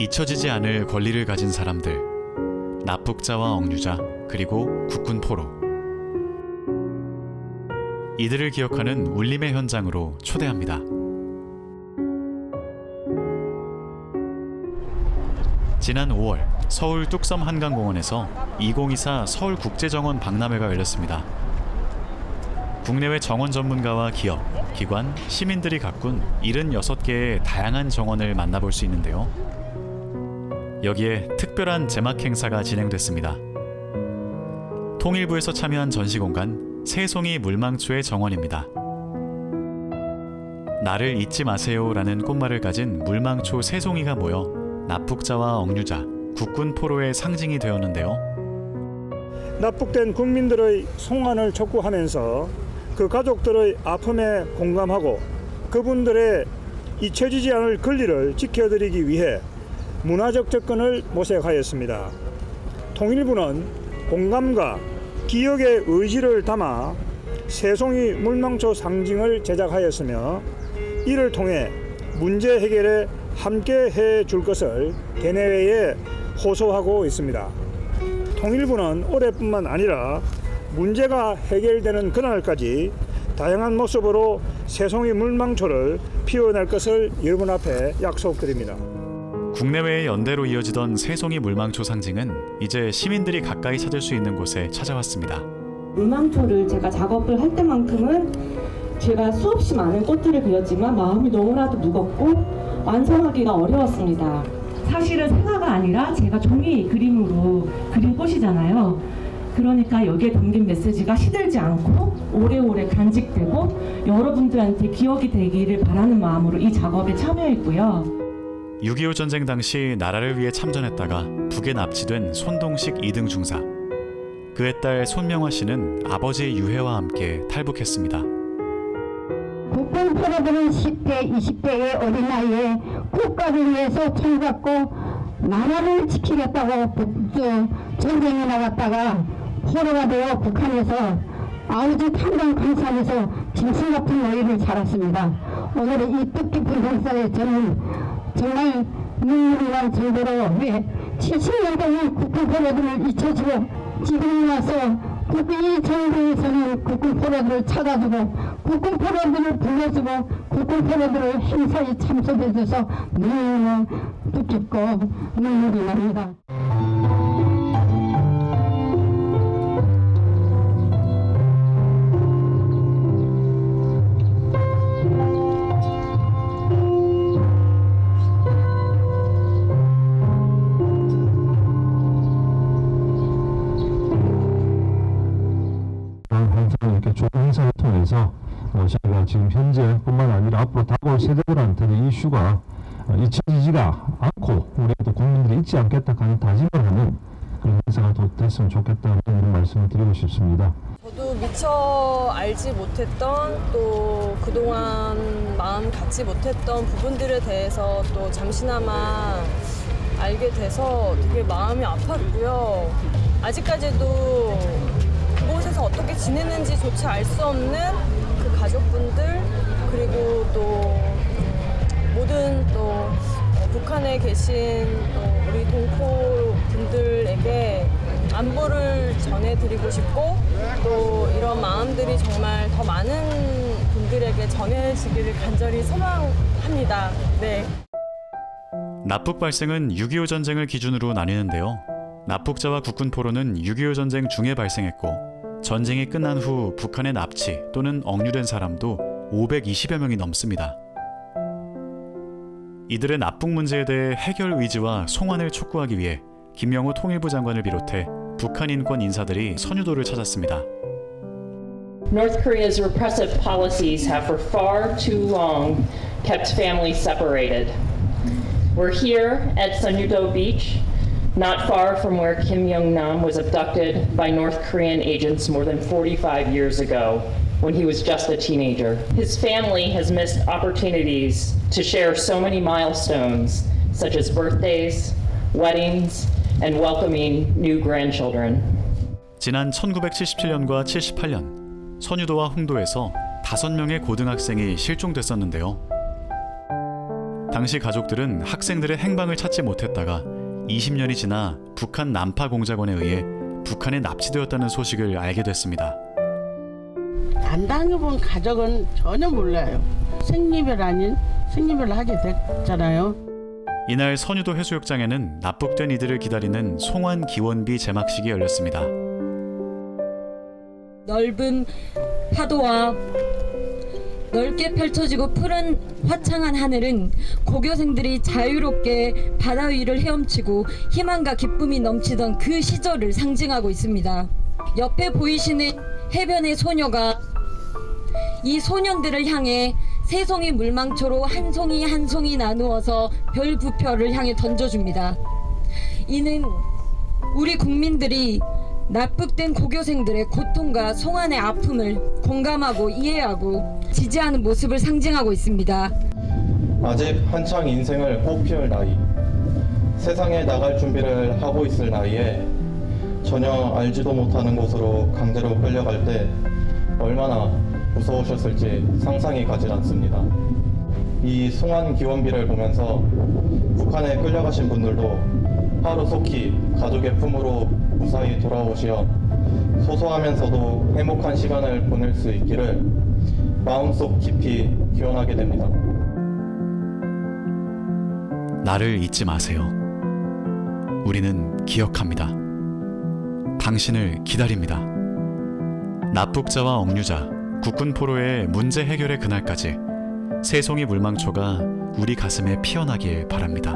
잊혀지지 않을 권리를 가진 사람들, 납북자와 억류자, 그리고 국군 포로. 이들을 기억하는 울림의 현장으로 초대합니다. 지난 5월 서울 뚝섬 한강공원에서 2024 서울국제정원 박람회가 열렸습니다. 국내외 정원 전문가와 기업, 기관, 시민들이 가꾼 76개의 다양한 정원을 만나볼 수 있는데요. 여기에 특별한 제막 행사가 진행됐습니다. 통일부에서 참여한 전시 공간 새송이 물망초의 정원입니다. 나를 잊지 마세요라는 꽃말을 가진 물망초 새송이가 모여 납북자와 억류자, 국군 포로의 상징이 되었는데요. 납북된 국민들의 송환을 촉구하면서 그 가족들의 아픔에 공감하고 그분들의 잊혀지지 않을 권리를 지켜드리기 위해 문화적 접근을 모색하였습니다. 통일부는 공감과 기억의 의지를 담아 새송이 물망초 상징을 제작하였으며 이를 통해 문제 해결에 함께 해 줄 것을 대내외에 호소하고 있습니다. 통일부는 올해뿐만 아니라 문제가 해결되는 그날까지 다양한 모습으로 새송이 물망초를 피워낼 것을 여러분 앞에 약속드립니다. 국내외의 연대로 이어지던 새송이 물망초 상징은 이제 시민들이 가까이 찾을 수 있는 곳에 찾아왔습니다. 물망초를 제가 작업을 할 때만큼은 제가 수없이 많은 꽃들을 그렸지만 마음이 너무나도 무겁고 완성하기가 어려웠습니다. 사실은 생화가 아니라 제가 종이 그림으로 그린 꽃이잖아요. 그러니까 여기에 담긴 메시지가 시들지 않고 오래오래 간직되고 여러분들한테 기억이 되기를 바라는 마음으로 이 작업에 참여했고요. 6.25 전쟁 당시 나라를 위해 참전했다가 북에 납치된 손동식 2등 중사. 그의 딸 손명화 씨는 아버지의 유해와 함께 탈북했습니다. 국군 포로들은 10대, 20대의 어린 나이에 국가를 위해서 총잡고 나라를 지키겠다고 전쟁에 나갔다가 포로가 되어 북한에서 아우지 탄광 강산에서 짐승 같은 노예를 살았습니다. 오늘의 이 뜻깊은 행사에 저는 정말 눈물이 날 정도로 왜 70년 동안 국군 포로들을 잊혀주고 지금 와서 국군이 정부에서는 국군 포로들을 찾아주고 국군 포로들을 불러주고 국군 포로들을 행사에 참석해줘서 너무 뜻깊고 눈물이 납니다. 저희가 지금 현재뿐만 아니라 앞으로 다가올 세대들한테는 이 이슈가 어, 잊혀지지가 않고 우리 또 국민들이 잊지 않겠다 하는 다짐을 하는 그런 행사가 또 됐으면 좋겠다는 말씀을 드리고 싶습니다. 저도 미처 알지 못했던 또 그동안 마음 갖지 못했던 부분들에 대해서 또 잠시나마 알게 돼서 되게 마음이 아팠고요. 아직까지도 그곳에서 어떻게 지내는지조차 알 수 없는 그 가족분들 그리고 또 모든 또 어, 북한에 계신 또 우리 동포 분들에게 안부를 전해드리고 싶고 또 이런 마음들이 정말 더 많은 분들에게 전해지기를 간절히 소망합니다. 네. 납북 발생은 6.25 전쟁을 기준으로 나뉘는데요. 납북자와 국군 포로는 6.25 전쟁 중에 발생했고 전쟁이 끝난 후 북한에 납치 또는 억류된 사람도 520여 명이 넘습니다. 이들의 납북 문제에 대해 해결 의지와 송환을 촉구하기 위해 김영우 통일부 장관을 비롯해 북한 인권 인사들이 선유도를 찾았습니다. North Korea's repressive policies have for far too long kept families separated. We're here at Sunyudo Beach, not far from where Kim Young Nam was abducted by North Korean agents more than 45 years ago when he was just a teenager. His family has missed opportunities to share so many milestones, such as birthdays, weddings, and welcoming new grandchildren. 지난 1977년과 78년 선유도와 홍도에서 5명의 고등학생이 실종됐었는데요. 당시 가족들은 학생들의 행방을 찾지 못했다가 20년이 지나 북한 난파 공작원에 의해 북한에 납치되었다는 소식을 알게 됐습니다. 안 당해본 가족은 전혀 몰라요. 생리별 아닌 생리별 하게 됐잖아요. 이날 선유도 해수욕장에는 납북된 이들을 기다리는 송환 기원비 제막식이 열렸습니다. 넓은 파도와 넓게 펼쳐지고 푸른 화창한 하늘은 고교생들이 자유롭게 바다 위를 헤엄치고 희망과 기쁨이 넘치던 그 시절을 상징하고 있습니다. 옆에 보이시는 해변의 소녀가 이 소년들을 향해 세 송이 물망초로 한 송이 한 송이 나누어서 별 부표를 향해 던져줍니다. 이는 우리 국민들이 납북된 고교생들의 고통과 송환의 아픔을 공감하고 이해하고 지지하는 모습을 상징하고 있습니다. 아직 한창 인생을 꽃피울 나이, 세상에 나갈 준비를 하고 있을 나이에 전혀 알지도 못하는 곳으로 강제로 끌려갈 때 얼마나 무서우셨을지 상상이 가질 않습니다. 이 송환 기원비를 보면서 북한에 끌려가신 분들도 하루속히 가족의 품으로 무사히 돌아오시어 소소하면서도 행복한 시간을 보낼 수 있기를 마음속 깊이 기원하게 됩니다. 나를 잊지 마세요. 우리는 기억합니다. 당신을 기다립니다. 납북자와 억류자, 국군 포로의 문제 해결의 그날까지 새송이 물망초가 우리 가슴에 피어나길 바랍니다.